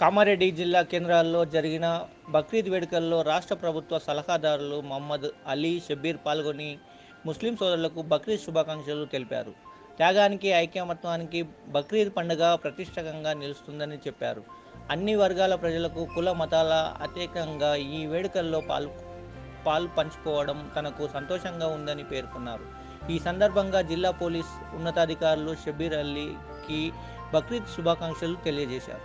కామారెడ్డి జిల్లా కేంద్రాల్లో జరిగిన బక్రీద్ వేడుకల్లో రాష్ట్ర ప్రభుత్వ సలహాదారులు మహమ్మద్ అలీ షబీర్ పాల్గొని ముస్లిం సోదరులకు బక్రీద్ శుభాకాంక్షలు తెలిపారు. త్యాగానికి ఐక్యమత్వానికి బక్రీద్ పండుగ ప్రతిష్టకంగా నిలుస్తుందని చెప్పారు. అన్ని వర్గాల ప్రజలకు కుల మతాల అతీతంగా ఈ వేడుకల్లో పాల్ పాలు పంచుకోవడం తనకు సంతోషంగా ఉందని పేర్కొన్నారు. ఈ సందర్భంగా జిల్లా పోలీస్ ఉన్నతాధికారులు షబీర్ అలీకి బక్రీద్ శుభాకాంక్షలు తెలియజేశారు.